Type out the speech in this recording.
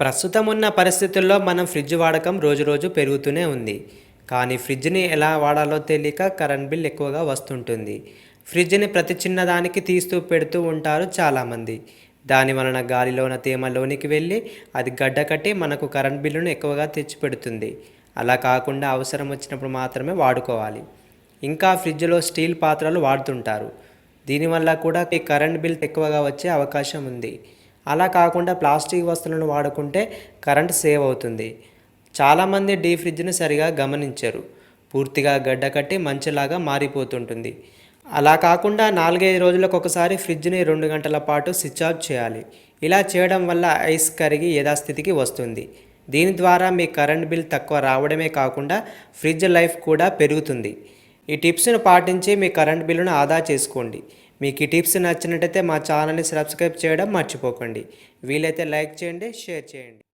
ప్రస్తుతం ఉన్న పరిస్థితుల్లో మనం ఫ్రిడ్జ్ వాడకం రోజు రోజు పెరుగుతూనే ఉంది. కానీ ఫ్రిడ్జ్ని ఎలా వాడాలో తెలియక కరెంట్ బిల్ ఎక్కువగా వస్తుంటుంది. ఫ్రిడ్జ్ని ప్రతి చిన్నదానికి తీస్తూ పెడుతూ ఉంటారు చాలామంది. దాని వలన గాలిలోన తేమ లోనికి వెళ్ళి అది గడ్డ కట్టి మనకు కరెంట్ బిల్లును ఎక్కువగా తెచ్చిపెడుతుంది. అలా కాకుండా అవసరం వచ్చినప్పుడు మాత్రమే వాడుకోవాలి. ఇంకా ఫ్రిడ్జ్లో స్టీల్ పాత్రలు వాడుతుంటారు. దీనివల్ల కూడా ఈ కరెంట్ బిల్ ఎక్కువగా వచ్చే అవకాశం ఉంది. అలా కాకుండా ప్లాస్టిక్ వస్తువులను వాడుకుంటే కరెంట్ సేవ్ అవుతుంది. చాలామంది డీ ఫ్రిడ్జ్ను సరిగా గమనించరు. పూర్తిగా గడ్డ కట్టి మంచులాగా మారిపోతుంటుంది. అలా కాకుండా నాలుగైదు రోజులకు ఒకసారి ఫ్రిడ్జ్ని రెండు గంటల పాటు స్విచ్ ఆఫ్ చేయాలి. ఇలా చేయడం వల్ల ఐస్ కరిగి యథాస్థితికి వస్తుంది. దీని ద్వారా మీ కరెంట్ బిల్ తక్కువ రావడమే కాకుండా ఫ్రిడ్జ్ లైఫ్ కూడా పెరుగుతుంది. ఈ టిప్స్ను పాటించి మీ కరెంట్ బిల్లును ఆదా చేసుకోండి. మీకు ఈ టిప్స్ నచ్చినట్టయితే మా ఛానల్ని సబ్స్క్రైబ్ చేయడం మర్చిపోకండి. వీలైతే లైక్ చేయండి షేర్ చేయండి.